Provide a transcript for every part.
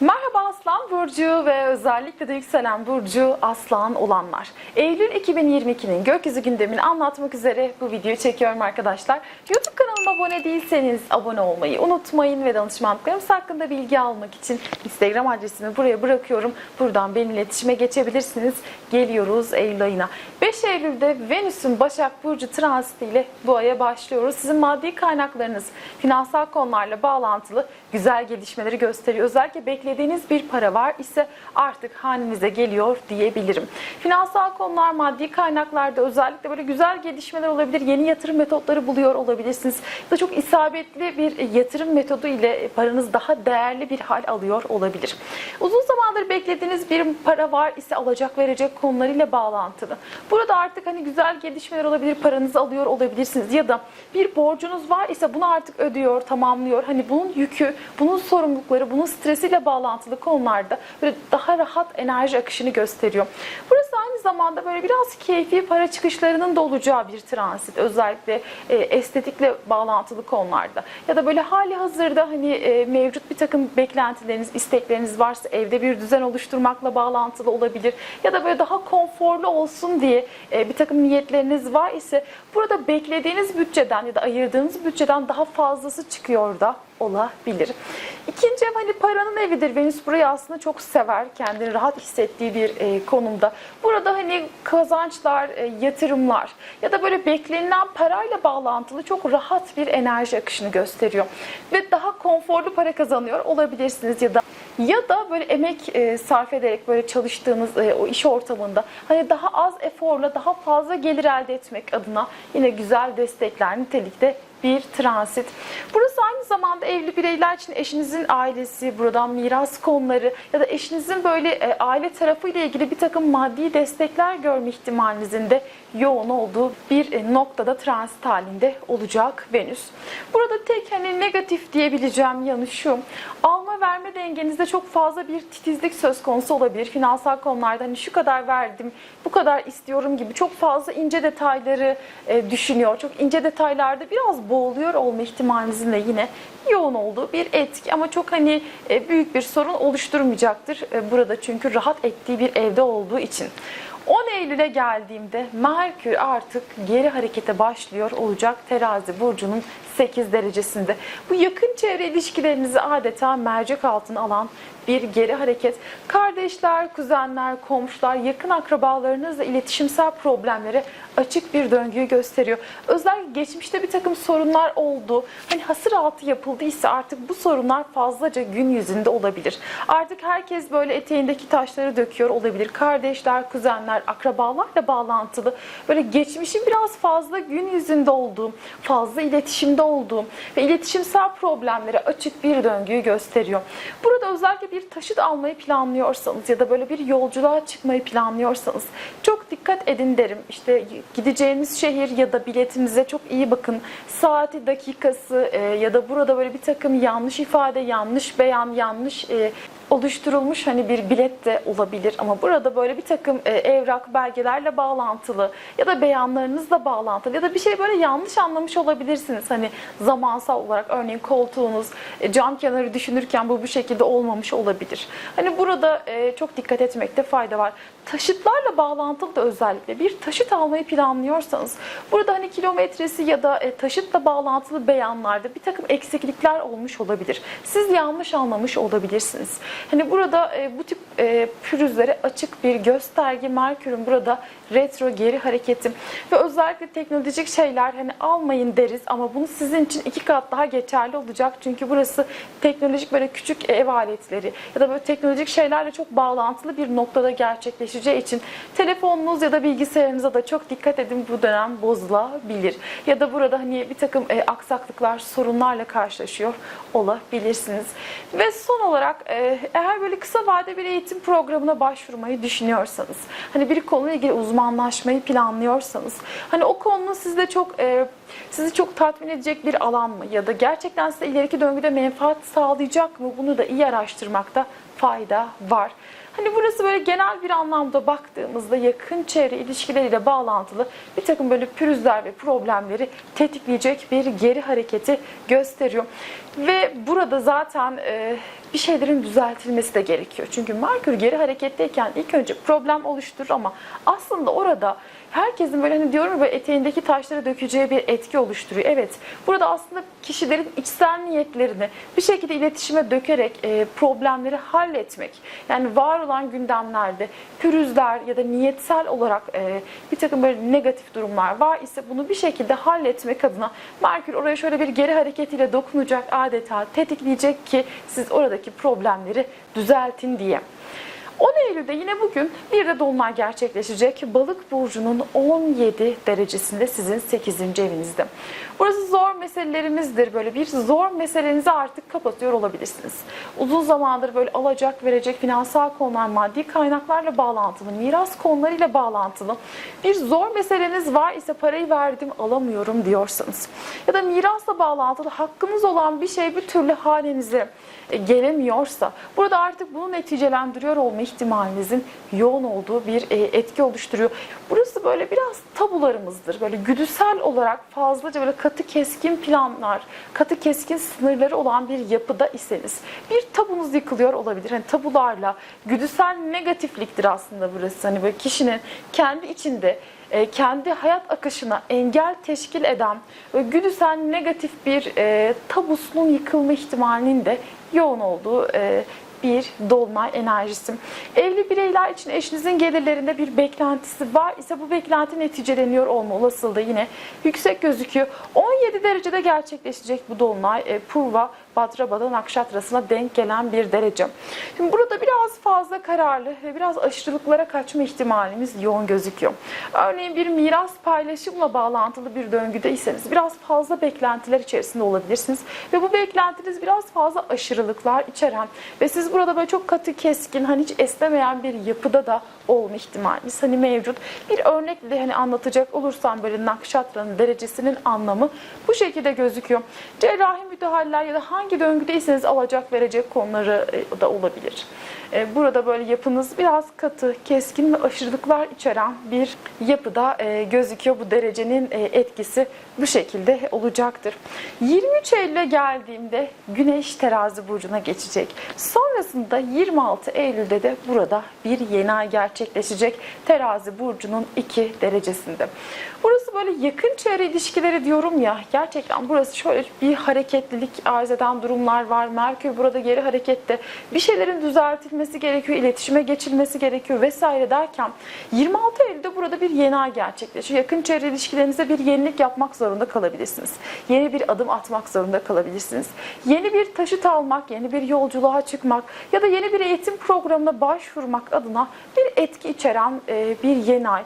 Merhaba Aslan Burcu ve özellikle de yükselen Burcu Aslan olanlar. Eylül 2022'nin gökyüzü gündemini anlatmak üzere bu videoyu çekiyorum arkadaşlar. YouTube kanalıma abone değilseniz abone olmayı unutmayın ve danışmanlıklarımız hakkında bilgi almak için Instagram adresimi buraya bırakıyorum. Buradan benimle iletişime geçebilirsiniz. Geliyoruz Eylül ayına. 5 Eylül'de Venüs'ün Başak Burcu transiti ile bu aya başlıyoruz. Sizin maddi kaynaklarınız finansal konularla bağlantılı güzel gelişmeleri gösteriyor. Özellikle beklediğiniz bir para var ise artık hanenize geliyor diyebilirim. Finansal konular, maddi kaynaklarda özellikle böyle güzel gelişmeler olabilir. Yeni yatırım metotları buluyor olabilirsiniz. Ya da çok isabetli bir yatırım metodu ile paranız daha değerli bir hal alıyor olabilir. Uzun zamandır beklediğiniz bir para var ise alacak verecek konularıyla bağlantılı. Burada artık hani güzel gelişmeler olabilir, paranızı alıyor olabilirsiniz ya da bir borcunuz var ise bunu artık ödüyor, tamamlıyor. Hani bunun yükü, bunun sorumlulukları, bunun stresiyle bağlantılı konularda böyle daha rahat enerji akışını gösteriyor. Burası zamanda böyle biraz keyfi para çıkışlarının da olacağı bir transit. Özellikle e, estetikle bağlantılı konularda. Ya da böyle hali hazırda hani e, mevcut bir takım beklentileriniz, istekleriniz varsa evde bir düzen oluşturmakla bağlantılı olabilir. Ya da böyle daha konforlu olsun diye e, bir takım niyetleriniz var ise burada beklediğiniz bütçeden ya da ayırdığınız bütçeden daha fazlası çıkıyor da olabilir. İkinci ev hani paranın evidir. Venüs burayı aslında çok sever. Kendini rahat hissettiği bir e, konumda. Burada hani kazançlar, e, yatırımlar ya da böyle beklenilen parayla bağlantılı çok rahat bir enerji akışını gösteriyor. Ve daha konforlu para kazanıyor olabilirsiniz ya da ya da böyle emek e, sarf ederek böyle çalıştığınız e, o iş ortamında hani daha az eforla daha fazla gelir elde etmek adına yine güzel destekler nitelikte bir transit. Burası aynı zamanda evli bireyler için eşinizin ailesi, buradan miras konuları ya da eşinizin böyle e, aile tarafı ile ilgili bir takım maddi destekler görme ihtimalinizin de yoğun olduğu bir e, noktada transit halinde olacak Venüs. Burada tek hani negatif diyebileceğim yanı şu. Alma verme dengenizde çok fazla bir titizlik söz konusu olabilir. Finansal konularda hani şu kadar verdim, bu kadar istiyorum gibi çok fazla ince detayları e, düşünüyor. Çok ince detaylarda biraz boğuluyor olma ihtimalinizin de yine yoğun olduğu bir etki ama çok hani e, büyük bir sorun oluşturmayacaktır e, burada çünkü rahat ettiği bir evde olduğu için. 10 Eylül'e geldiğimde Merkür artık geri harekete başlıyor olacak terazi burcunun 8 derecesinde. Bu yakın çevre ilişkilerinizi adeta mercek altına alan bir geri hareket. Kardeşler, kuzenler, komşular, yakın akrabalarınızla iletişimsel problemlere açık bir döngüyü gösteriyor. Özellikle geçmişte bir takım sorunlar oldu. Hani hasır altı yapıldıysa artık bu sorunlar fazlaca gün yüzünde olabilir. Artık herkes böyle eteğindeki taşları döküyor olabilir. Kardeşler, kuzenler, akrabalarla bağlantılı böyle geçmişin biraz fazla gün yüzünde olduğu, fazla iletişimde olduğu ve iletişimsel problemlere açık bir döngüyü gösteriyor. Burada özellikle bir taşıt almayı planlıyorsanız ya da böyle bir yolculuğa çıkmayı planlıyorsanız çok dikkat edin derim. İşte gideceğiniz şehir ya da biletinize çok iyi bakın. Saati, dakikası e, ya da burada böyle bir takım yanlış ifade, yanlış beyan, yanlış e, oluşturulmuş hani bir bilet de olabilir ama burada böyle bir takım e, evrak belgelerle bağlantılı ya da beyanlarınızla bağlantılı ya da bir şey böyle yanlış anlamış olabilirsiniz. Hani zamansal olarak örneğin koltuğunuz e, cam kenarı düşünürken bu bu şekilde olmamış olabilir. Hani burada e, çok dikkat etmekte fayda var. Taşıtlarla bağlantılı da özellikle bir taşıt almayı planlıyorsanız burada hani kilometresi ya da taşıtla bağlantılı beyanlarda bir takım eksiklikler olmuş olabilir. Siz yanlış anlamış olabilirsiniz. Hani burada e, bu tip e, pürüzlere açık bir gösterge Merkür'ün burada retro geri hareketi ve özellikle teknolojik şeyler hani almayın deriz ama bunu sizin için iki kat daha geçerli olacak. Çünkü burası teknolojik böyle küçük ev aletleri ya da böyle teknolojik şeylerle çok bağlantılı bir noktada gerçekleşeceği için telefonunuz ya da bilgisayarınıza da çok dikkat edin bu dönem bozulabilir. Ya da burada hani bir takım e, aksaklıklar, sorunlarla karşılaşıyor olabilirsiniz. Ve son olarak e, eğer böyle kısa vade bir eğitim programına başvurmayı düşünüyorsanız, hani bir konuyla ilgili uzmanlaşmayı planlıyorsanız, hani o konunun sizde çok e, sizi çok tatmin edecek bir alan mı ya da gerçekten size ileriki döngüde menfaat sağlayacak mı bunu da iyi araştırmakta fayda var. Hani burası böyle genel bir anlamda baktığımızda yakın çevre ilişkileriyle bağlantılı bir takım böyle pürüzler ve problemleri tetikleyecek bir geri hareketi gösteriyor. Ve burada zaten e, bir şeylerin düzeltilmesi de gerekiyor. Çünkü Merkür geri hareketteyken ilk önce problem oluşturur ama aslında orada herkesin böyle hani diyorum ya böyle eteğindeki taşları dökeceği bir etki oluşturuyor. Evet burada aslında kişilerin içsel niyetlerini bir şekilde iletişime dökerek e, problemleri halletmek. Yani var olan gündemlerde pürüzler ya da niyetsel olarak e, bir takım böyle negatif durumlar var ise bunu bir şekilde halletmek adına Merkür oraya şöyle bir geri hareketiyle dokunacak adeta tetikleyecek ki siz oradaki problemleri düzeltin diye. 10 Eylül'de yine bugün bir de dolunay gerçekleşecek. Balık burcunun 17 derecesinde sizin 8. evinizde. Burası zor meselelerimizdir. Böyle bir zor meselenizi artık kapatıyor olabilirsiniz. Uzun zamandır böyle alacak verecek finansal konular, maddi kaynaklarla bağlantılı, miras konularıyla bağlantılı bir zor meseleniz var ise parayı verdim alamıyorum diyorsanız ya da mirasla bağlantılı hakkınız olan bir şey bir türlü halinize gelemiyorsa burada artık bunu neticelendiriyor olma ihtimalinizin yoğun olduğu bir e, etki oluşturuyor. Burası böyle biraz tabularımızdır. Böyle güdüsel olarak fazlaca böyle katı keskin planlar, katı keskin sınırları olan bir yapıda iseniz bir tabunuz yıkılıyor olabilir. Hani tabularla güdüsel negatifliktir aslında burası. Hani böyle kişinin kendi içinde e, kendi hayat akışına engel teşkil eden ve güdüsel negatif bir e, tabusunun yıkılma ihtimalinin de yoğun olduğu e, bir dolunay enerjisi. Evli bireyler için eşinizin gelirlerinde bir beklentisi var ise bu beklenti neticeleniyor olma olasılığı yine yüksek gözüküyor. 17 derecede gerçekleşecek bu dolunay e, Purva Badrabada Nakşatrası'na denk gelen bir derece. Şimdi burada biraz fazla kararlı ve biraz aşırılıklara kaçma ihtimalimiz yoğun gözüküyor. Örneğin bir miras paylaşımla bağlantılı bir döngüdeyseniz biraz fazla beklentiler içerisinde olabilirsiniz ve bu beklentiniz biraz fazla aşırılıklar içeren ve siz burada böyle çok katı keskin hani hiç esnemeyen bir yapıda da olma ihtimaliniz hani mevcut. Bir örnekle hani anlatacak olursam böyle nakşatranın derecesinin anlamı bu şekilde gözüküyor. Cerrahi müdahaleler ya da hangi döngüdeyseniz alacak verecek konuları e, da olabilir. E, Burada böyle yapınız biraz katı, keskin ve aşırılıklar içeren bir yapıda e, gözüküyor. Bu derecenin etkisi bu şekilde olacaktır. 23 Eylül'e geldiğimde Güneş terazi burcuna geçecek. Sonrasında 26 Eylül'de de burada bir yeni ay gerçekleşecek. Terazi burcunun 2 derecesinde. Burası böyle yakın çevre ilişkileri diyorum ya. Gerçekten burası şöyle bir hareketlilik arz eden durumlar var. Merkür burada geri harekette. Bir şeylerin düzeltilmesi gerekiyor, iletişime geçilmesi gerekiyor vesaire derken 26 Eylül'de burada bir yeni ay gerçekleşiyor. Yakın çevre ilişkilerinize bir yenilik yapmak zorunda kalabilirsiniz. Yeni bir adım atmak zorunda kalabilirsiniz. Yeni bir taşıt almak, yeni bir yolculuğa çıkmak ya da yeni bir eğitim programına başvurmak adına bir etki içeren e, bir yeni ay.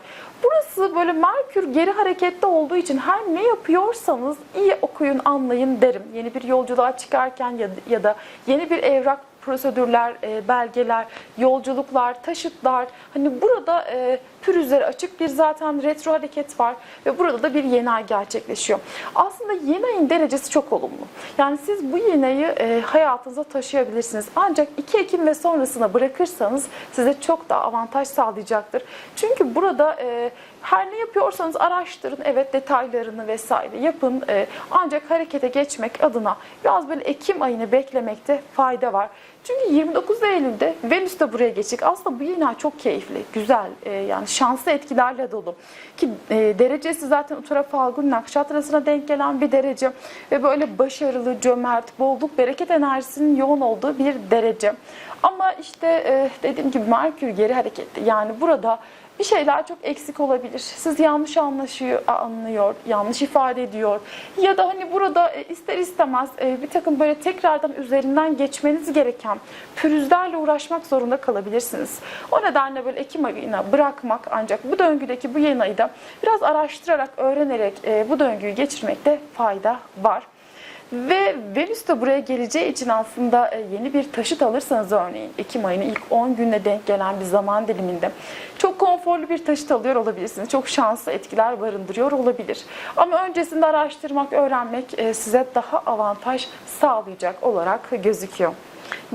Burası böyle Merkür geri harekette olduğu için her ne yapıyorsanız iyi okuyun, anlayın derim. Yeni bir yolculuğa çıkarken ya, ya da yeni bir evrak prosedürler, e, belgeler, yolculuklar, taşıtlar. Hani burada e, pürüzleri açık bir zaten retro hareket var ve burada da bir yeni ay gerçekleşiyor. Aslında yeni ayın derecesi çok olumlu. Yani siz bu yeni ayı e, hayatınıza taşıyabilirsiniz. Ancak 2 Ekim ve sonrasına bırakırsanız size çok daha avantaj sağlayacaktır. Çünkü burada e, her ne yapıyorsanız araştırın, evet detaylarını vesaire yapın. E, ancak harekete geçmek adına biraz böyle Ekim ayını beklemekte fayda var. Çünkü 29 Eylül'de Venüs de buraya geçecek. Aslında bu yeni ay çok keyifli, güzel, e, yani şanslı etkilerle dolu. Ki e, derecesi zaten Uttara Falgun Nakşatrası'na denk gelen bir derece ve böyle başarılı, cömert, bolluk, bereket enerjisinin yoğun olduğu bir derece. Ama işte e, dediğim gibi Merkür geri hareketli. Yani burada bir şeyler çok eksik olabilir. Siz yanlış anlaşıyor, anlıyor, yanlış ifade ediyor. Ya da hani burada e, ister istemez e, bir takım böyle tekrardan üzerinden geçmeniz gereken pürüzlerle uğraşmak zorunda kalabilirsiniz. O nedenle böyle Ekim ayına bırakmak ancak bu döngüdeki bu yeni ayı da biraz araştırarak, öğrenerek e, bu döngüyü geçirmekte fayda var. Ve Venüs de buraya geleceği için aslında e, yeni bir taşıt alırsanız örneğin Ekim ayının ilk 10 gününe denk gelen bir zaman diliminde çok konforlu bir taşıt alıyor olabilirsiniz. Çok şanslı etkiler barındırıyor olabilir. Ama öncesinde araştırmak, öğrenmek e, size daha avantaj sağlayacak olarak gözüküyor.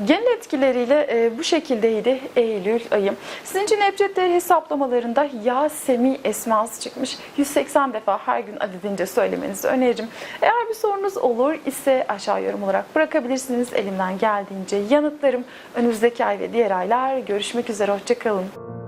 Genel etkileriyle e, bu şekildeydi Eylül ayı. Sizin için ebcedleri hesaplamalarında Ya Semi esması çıkmış. 180 defa her gün adedince söylemenizi öneririm. Eğer bir sorunuz olur ise aşağı yorum olarak bırakabilirsiniz. Elimden geldiğince yanıtlarım. Önümüzdeki ay ve diğer aylar görüşmek üzere. Hoşçakalın.